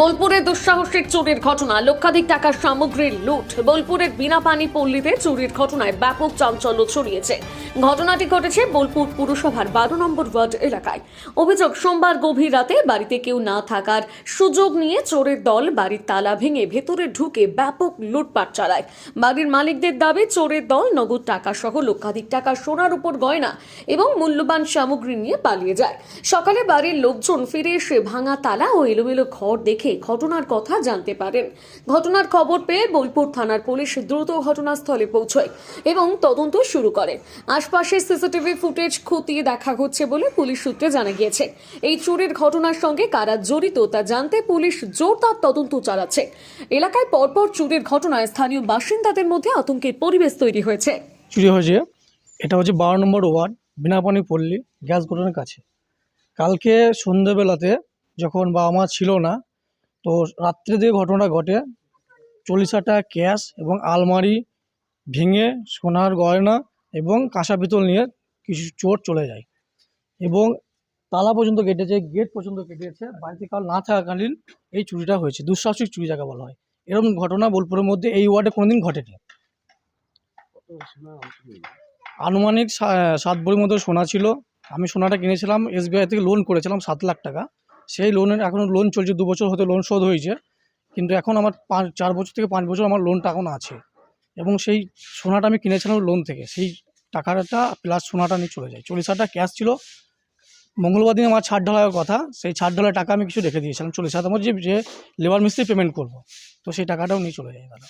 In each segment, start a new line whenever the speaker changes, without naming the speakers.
বোলপুরে দুঃসাহসিক চুরির ঘটনা। লক্ষাধিক টাকার সামগ্রীর লুট। বোলপুরের বিনা পানি পল্লীতে চুরির ঘটনায় ব্যাপক চাঞ্চল্য ছড়িয়েছে। ঘটনাটি ঘটেছে বোলপুর পুরসভার বারো নম্বর ওয়ার্ড এলাকায়। অভিযোগ, সোমবার গভীর রাতে বাড়িতে কেউ না থাকার সুযোগ নিয়ে চোরের দল বাড়ির তালা ভেঙে ভেতরে ঢুকে ব্যাপক লুটপাট চালায়। বাড়ির মালিকদের দাবি, চোরের দল নগদ টাকা সহ লক্ষাধিক টাকা সোনার উপর গয়না এবং মূল্যবান সামগ্রী নিয়ে পালিয়ে যায়। সকালে বাড়ির লোকজন ফিরে এসে ভাঙা তালা ও এলোমেলো ঘর দেখে ঘটনার কথা জানতে পারেন। ঘটনার খবর পেয়ে বোলপুর থানার পুলিশ দ্রুত ঘটনাস্থলে পৌঁছয় এবং তদন্ত শুরু করে। আশপাশের সিসিটিভি ফুটেজ খতিয়ে দেখা হচ্ছে বলে পুলিশ সূত্রে জানা গিয়েছে। এই চুরির ঘটনার সঙ্গে কারা জড়িত তা জানতে পুলিশ জোরদার তদন্ত চালাচ্ছে। এলাকায় পরপর চুরির ঘটনায় স্থানীয় বাসিন্দাদের মধ্যে আতঙ্কের পরিবেশ তৈরি হয়েছে।
চুরি হয়েছে। এটা হচ্ছে বারো নম্বর ওয়ার্ড, বিনাপানি পল্লী, গ্যাস গোডাউনের কাছে। কালকে সন্ধ্যেবেলাতে যখন বাবা মা ছিল না তো রাত্রে যে ঘটনা ঘটে চল্লিশ হাজার টাকা ক্যাশ এবং আলমারি ভেঙে সোনার গয়না এবং কাঁসা পিতল নিয়ে কিছু চোর চলে যায় এবং তালা পর্যন্ত কেটেছে, গেট পর্যন্ত কেটেছে। বাড়িতে কাল না থাকাকালীন এই চুরিটা হয়েছে, দুঃসাহসিক চুরি যাকে বলা হয়। এরকম ঘটনা বোলপুরের মধ্যে এই ওয়ার্ডে কোনোদিন ঘটেনি। আনুমানিক সাত ভরির মতো সোনা ছিল। আমি সোনাটা কিনেছিলাম, এসবিআই থেকে লোন করেছিলাম সাত লাখ টাকা। সেই লোনের এখনও লোন চলছে, দু বছর হতে লোন শোধ হয়েছে, কিন্তু এখন আমার পাঁচ, চার বছর থেকে পাঁচ বছর আমার লোনটা এখন আছে। এবং সেই সোনাটা আমি কিনেছিলাম লোন থেকে, সেই টাকাটা প্লাস সোনাটা নিয়ে চলে যায়। চল্লিশ হাজার ক্যাশ ছিল। মঙ্গলবার দিন আমার ছাড় ঢালার কথা, সেই ছাড় ঢালার টাকা আমি কিছু রেখে দিয়েছিলাম। চল্লিশ হাজার আমার যে যে লেবার মিস্ত্রি পেমেন্ট করব, তো সেই টাকাটাও নিয়ে চলে যায় দাদা।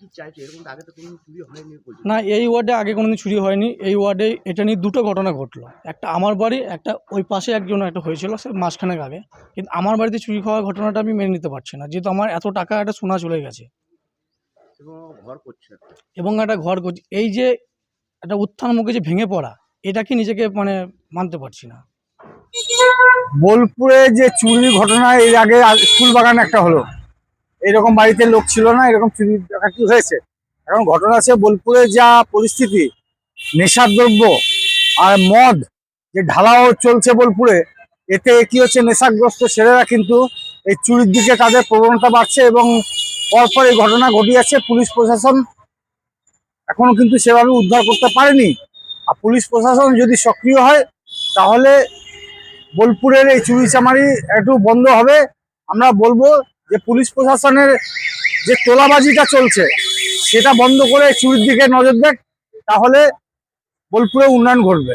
কি চাইছে এরকম আগে তো কোনো চুরি হয়নি
না এই ওয়ার্ডে আগে কোনোদিন চুরি হয়নি। এই ওয়ার্ডে এটা নিয়ে দুটো ঘটনা ঘটলো। একটা আমার বাড়ি একটা ওই পাশে একজন একটা হয়েছিল সে মাসখানেক আগে। কিন্তু আমার বাড়িতে চুরি খাওয়ার ঘটনাটা আমি মেনে নিতে পারছি না। যেহেতু আমার এত টাকা একটা সোনা চলে গেছে।
এবং ঘর করছে একটা।
এবং একটা ঘর করছি এই যে একটা উত্থান মুখে যে ভেঙে পড়া এটা কি নিজেকে মানে মানতে পারছি না?
বোলপুরে যে চুরির ঘটনা এর আগে ফুল বাগান একটা হলো। এরকম বাড়িতে লোক ছিল না, এরকম চুরি ডাকাতি হয়েছে। এখন ঘটনা আছে বোলপুরে যা পরিস্থিতি নেশার দ্রব্য আর মদ যে ঢালাও চলছে বোলপুরে, এতে কি হচ্ছে, নেশাগ্রস্ত ছেলেরা কিন্তু এই চুরির দিকে তাদের প্রবণতা বাড়ছে এবং পরপর এই ঘটনা ঘটিয়েছে পুলিশ প্রশাসন এখনও কিন্তু সেভাবে উদ্ধার করতে পারেনি। আর পুলিশ প্রশাসন যদি সক্রিয় হয়, তাহলে বোলপুরের এই চুরি চামারি একটু বন্ধ হবে। আমরা বলব যে পুলিশ প্রশাসনের যে তোলাবাজিটা চলছে, সেটা বন্ধ করে চুরির দিকে নজর দেখ, তাহলে বোলপুরে উন্নয়ন ঘটবে।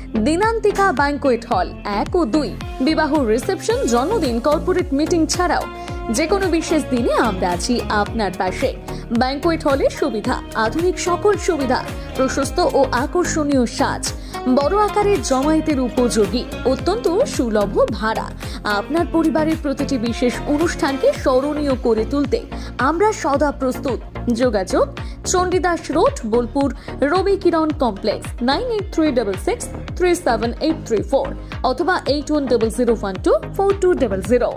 দিনান্তিকা ব্যাংকোয়েট হল এক ও দুই। বিবাহ রিসেপশন, জন্মদিন, কর্পোরেট মিটিং ছাড়াও যে কোনো বিশেষ দিনে আমরা আছি আপনার পাশে। ব্যাংকোয়েট হলের সুবিধা, আধুনিক সকল সুবিধা, প্রশস্ত ও আকর্ষণীয় সাজ, বড় আকারের জমায়েতের উপযোগী, অত্যন্ত সুলভ ভাড়া। আপনার পরিবারের প্রতিটি বিশেষ অনুষ্ঠানকে স্মরণীয় করে তুলতে আমরা সদা প্রস্তুত। যোগাযোগ Chandidas road, Bolpur, Rabi Kiran complex nine eight three double six three seven eight three four অথবা eight one double zero one two four two double zero